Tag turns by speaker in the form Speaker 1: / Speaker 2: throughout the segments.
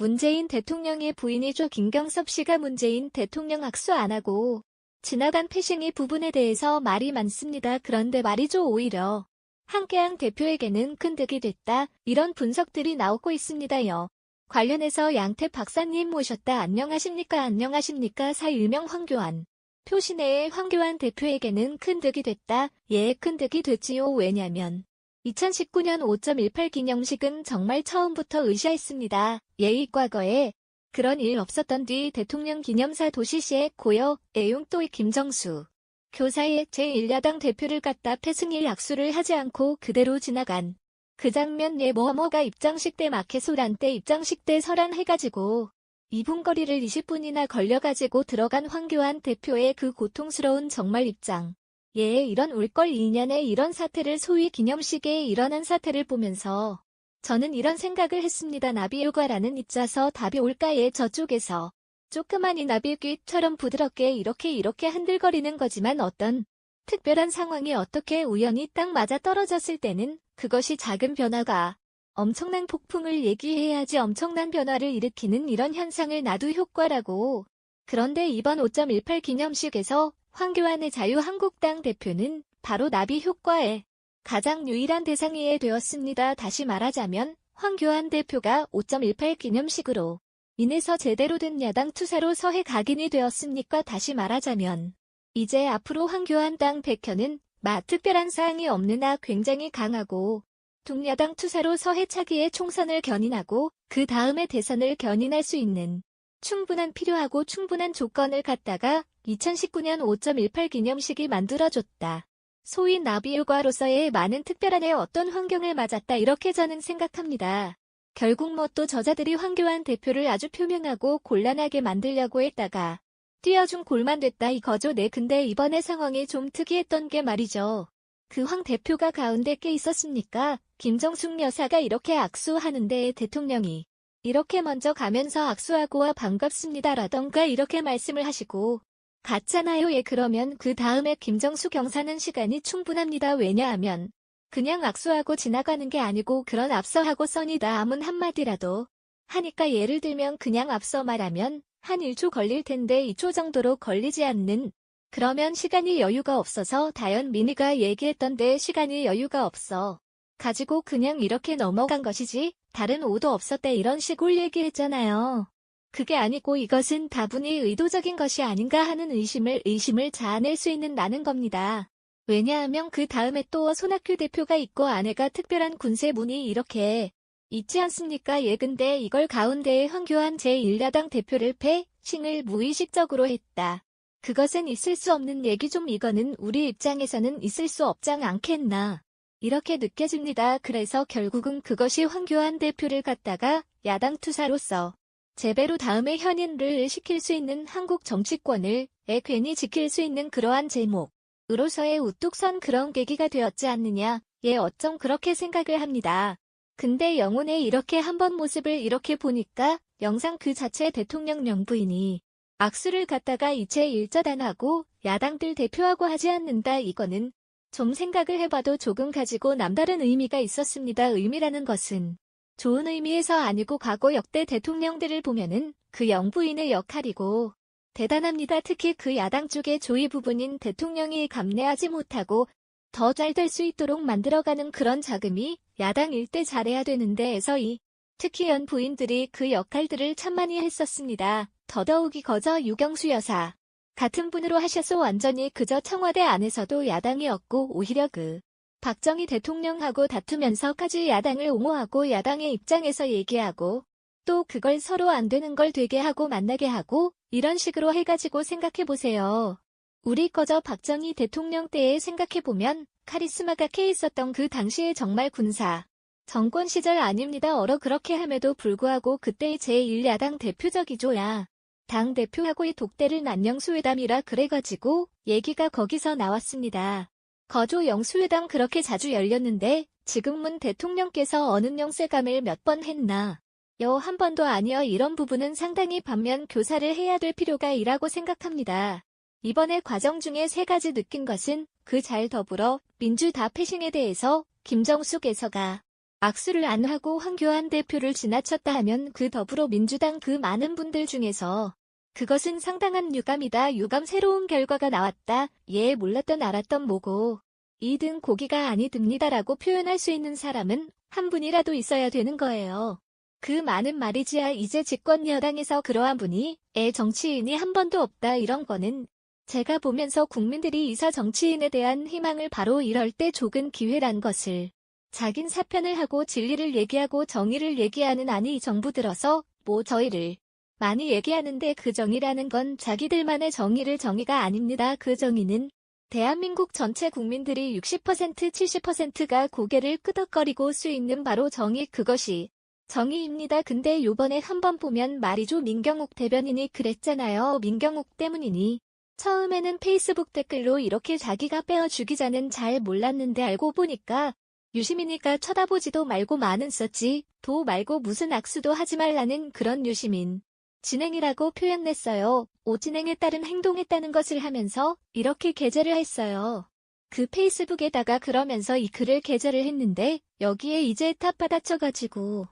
Speaker 1: 문재인 대통령의 부인이죠. 김경섭 씨가 문재인 대통령 악수 안 하고 지나간 패싱이 부분에 대해서 말이 많습니다. 그런데 말이죠. 오히려 한계양 대표에게는 큰 득이 됐다. 이런 분석들이 나오고 있습니다요. 관련해서 양태 박사님 모셨다. 안녕하십니까? 안녕하십니까? 사 일명 황교안. 표시내의 황교안 대표에게는 큰 득이 됐다. 예, 큰 득이 됐지요. 왜냐면 2019년 5.18 기념식은 정말 처음부터 의시했습니다. 예의 과거에 그런 일 없었던 뒤 대통령 기념사 도시시의 고여 애용또의 김정수 교사의 제1야당 대표를 갖다 패승일 악수를 하지 않고 그대로 지나간 그 장면 예 뭐뭐가 입장식 때 마켓소란 때 입장식 때 설한해가지고 2분 거리를 20분이나 걸려가지고 들어간 황교안 대표의 그 고통스러운 정말 입장. 예, 이런 울걸 2년에 이런 사태를 소위 기념식에 일어난 사태를 보면서 저는 이런 생각을 했습니다. 나비효과라는 입자서 답이 올까에 저쪽에서 조그만 이 나비귀처럼 부드럽게 이렇게 이렇게 흔들거리는 거지만 어떤 특별한 상황이 어떻게 우연히 딱 맞아 떨어졌을 때는 그것이 작은 변화가 엄청난 폭풍을 얘기해야지 엄청난 변화를 일으키는 이런 현상을 나도 효과라고. 그런데 이번 5.18 기념식에서 황교안의 자유한국당 대표는 바로 나비 효과에 가장 유일한 대상이 되었습니다. 다시 말하자면 황교안 대표가 5.18 기념식으로 인해서 제대로 된 야당 투사로 서해 각인이 되었습니까? 다시 말하자면 이제 앞으로 황교안 당 대표는 마 특별한 사항이 없는 나 굉장히 강하고 동야당 투사로 서해 차기의 총선을 견인하고 그 다음에 대선을 견인할 수 있는 충분한 필요하고 충분한 조건을 갖다가 2019년 5.18 기념식이 만들어줬다. 소위 나비효과로서의 많은 특별한 애 어떤 환경을 맞았다 이렇게 저는 생각합니다. 결국 뭐 또 저자들이 황교안 대표를 아주 표명하고 곤란하게 만들려고 했다가 뛰어준 골만 됐다 이거죠 네 근데 이번에 상황이 좀 특이했던 게 말이죠. 그 황 대표가 가운데 꽤 있었습니까? 김정숙 여사가 이렇게 악수하는데 대통령이 이렇게 먼저 가면서 악수하고와 반갑습니다라던가 이렇게 말씀을 하시고 갔잖아요. 예 그러면 그 다음에 김정수 경사는 시간이 충분합니다. 왜냐하면 그냥 악수하고 지나가는 게 아니고 그런 앞서하고 써니다 아문 한마디라도 하니까 예를 들면 그냥 앞서 말하면 한 1초 걸릴 텐데 2초 정도로 걸리지 않는 그러면 시간이 여유가 없어서 다연 미니가 얘기했던데 시간이 여유가 없어. 가지고 그냥 이렇게 넘어간 것이지 다른 오도 없었대 이런 식으로 얘기했잖아요. 그게 아니고 이것은 다분히 의도적인 것이 아닌가 하는 의심을 의심을 자아낼 수 있는 나는 겁니다. 왜냐하면 그 다음에 또 손학규 대표가 있고 아내가 특별한 군세 문이 이렇게 있지 않습니까? 예 근데 이걸 가운데에 황교안 제1야당 대표를 패싱을 무의식적으로 했다. 그것은 있을 수 없는 얘기 좀 이거는 우리 입장에서는 있을 수 없지 않겠나. 이렇게 느껴집니다. 그래서 결국은 그것이 황교안 대표를 갖다가 야당 투사로서 제배로 다음에 현인을 시킬 수 있는 한국 정치권을 애 괜히 지킬 수 있는 그러한 제목으로서의 우뚝 선 그런 계기가 되었지 않느냐. 예 어쩜 그렇게 생각을 합니다. 근데 영혼에 이렇게 한번 모습을 이렇게 보니까 영상 그 자체 대통령 명부인이 악수를 갖다가 이체 일저단하고 야당들 대표하고 하지 않는다 이거는 좀 생각을 해봐도 조금 가지고 남다른 의미가 있었습니다. 의미라는 것은 좋은 의미에서 아니고 과거 역대 대통령들을 보면은 그 영부인의 역할이고 대단합니다. 특히 그 야당 쪽의 조이 부분인 대통령이 감내하지 못하고 더 잘 될 수 있도록 만들어가는 그런 자금이 야당 일때 잘해야 되는데에서 이 특히 연 부인들이 그 역할들을 참 많이 했었습니다. 더더욱이 거저 유경수 여사 같은 분으로 하셔서 완전히 그저 청와대 안에서도 야당이었고 오히려 그 박정희 대통령하고 다투면서까지 야당을 옹호하고 야당의 입장에서 얘기하고 또 그걸 서로 안 되는 걸 되게 하고 만나게 하고 이런 식으로 해가지고 생각해보세요. 우리 거저 박정희 대통령 때에 생각해보면 카리스마가 캐 있었던 그 당시에 정말 군사 정권 시절 아닙니다. 얼어 그렇게 함에도 불구하고 그때의 제1야당 대표적이죠야. 당 대표하고의 독대를 난영수회담이라 그래가지고 얘기가 거기서 나왔습니다. 거조 영수회담 그렇게 자주 열렸는데 지금은 대통령께서 어느 영세감을 몇 번 했나. 여 한 번도 아니여 이런 부분은 상당히 반면 교사를 해야 될 필요가 있라고 생각합니다. 이번에 과정 중에 세 가지 느낀 것은 그 잘 더불어 민주다 패싱에 대해서 김정숙 에서가 악수를 안 하고 황교안 대표를 지나쳤다 하면 그 더불어 민주당 그 많은 분들 중에서 그것은 상당한 유감이다. 유감 새로운 결과가 나왔다. 예, 몰랐던 알았던 뭐고. 2등 고기가 아니 듭니다라고 표현할 수 있는 사람은 한 분이라도 있어야 되는 거예요. 그 많은 말이지야 이제 집권 여당에서 그러한 분이 애 정치인이 한 번도 없다 이런 거는 제가 보면서 국민들이 이사 정치인에 대한 희망을 바로 이럴 때 족은 기회란 것을 자긴 사편을 하고 진리를 얘기하고 정의를 얘기하는 아니 이 정부 들어서 뭐 저희를 많이 얘기하는데 그 정의라는 건 자기들만의 정의를 정의가 아닙니다. 그 정의는 대한민국 전체 국민들이 60% 70%가 고개를 끄덕거리고 수 있는 바로 정의 그것이 정의입니다. 근데 요번에 한번 보면 말이죠. 민경욱 대변인이 그랬잖아요. 민경욱 때문이니. 처음에는 페이스북 댓글로 이렇게 자기가 빼어 죽이자는 잘 몰랐는데 알고 보니까 유시민이가 쳐다보지도 말고 많은 썼지. 도 말고 무슨 악수도 하지 말라는 그런 유시민. 진행이라고 표현했어요. 오진행에 따른 행동했다는 것을 하면서 이렇게 게재를 했어요. 그 페이스북에다가 그러면서 이 글을 게재를 했는데 여기에 이제 탑 받아쳐가지고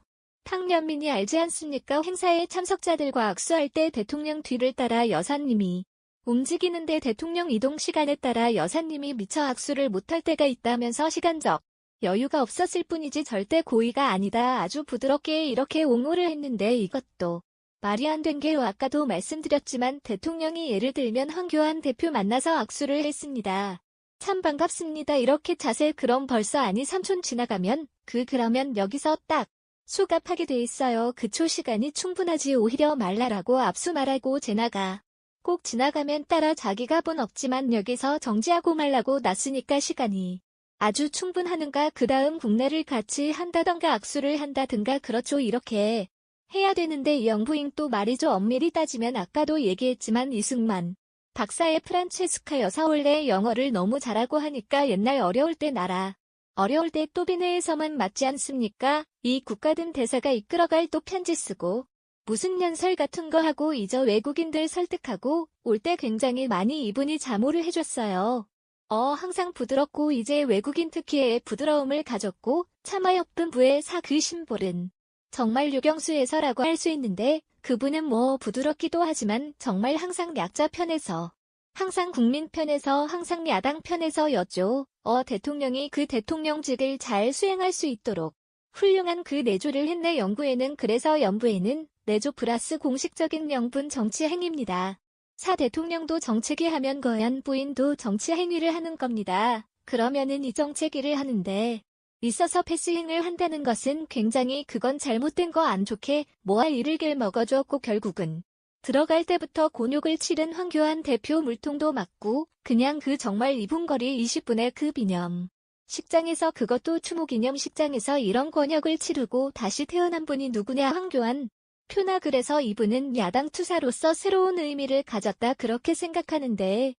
Speaker 1: 탕년민이 알지 않습니까? 행사에 참석자들과 악수할 때 대통령 뒤를 따라 여사님이 움직이는데 대통령 이동 시간에 따라 여사님이 미처 악수를 못할 때가 있다면서 시간적 여유가 없었을 뿐이지 절대 고의가 아니다. 아주 부드럽게 이렇게 옹호를 했는데 이것도 말이 안 된게 아까도 말씀드렸지만 대통령이 예를 들면 황교안 대표 만나서 악수를 했습니다. 참 반갑습니다. 이렇게 자세 그럼 벌써 아니 삼촌 지나가면 그 그러면 여기서 딱 수갑하게 돼 있어요. 그초 시간이 충분하지 오히려 말라라고 압수 말하고 지나가. 꼭 지나가면 따라 자기가 본 없지만 여기서 정지하고 말라고 놨으니까 시간이 아주 충분하는가 그 다음 국내를 같이 한다던가 악수를 한다든가 그렇죠 이렇게 해야 되는데 영부인 또 말이죠 엄밀히 따지면 아까도 얘기했지만 이승만 박사의 프란체스카 여사 원래 영어를 너무 잘하고 하니까 옛날 어려울 때 나라 어려울 때 또 비내에서만 맞지 않습니까? 이 국가든 대사가 이끌어갈 또 편지 쓰고 무슨 연설 같은 거 하고 이저 외국인들 설득하고 올 때 굉장히 많이 이분이 자모를 해줬어요. 어 항상 부드럽고 이제 외국인 특히의 부드러움을 가졌고 차마 예쁜 부의 사그 심볼은 정말 유경수에서라고 할 수 있는데 그분은 뭐 부드럽기도 하지만 정말 항상 약자 편에서 항상 국민 편에서 항상 야당 편에서 였죠. 어 대통령이 그 대통령직을 잘 수행할 수 있도록 훌륭한 그 내조를 했네 연구에는 그래서 연부에는 내조 플러스 공식적인 영분 정치 행위입니다. 사 대통령도 정책위 하면 거연 부인도 정치 행위를 하는 겁니다. 그러면은 이 정책위를 하는데 있어서 패스행을 한다는 것은 굉장히 그건 잘못된 거 안 좋게 뭐할 일을 길 먹어줬고 결국은 들어갈 때부터 곤욕을 치른 황교안 대표 물통도 맞고 그냥 그 정말 2분 거리 20분의 그 비념. 식장에서 그것도 추모 기념 식장에서 이런 권역을 치르고 다시 태어난 분이 누구냐 황교안. 표나 그래서 이분은 야당 투사로서 새로운 의미를 가졌다 그렇게 생각하는데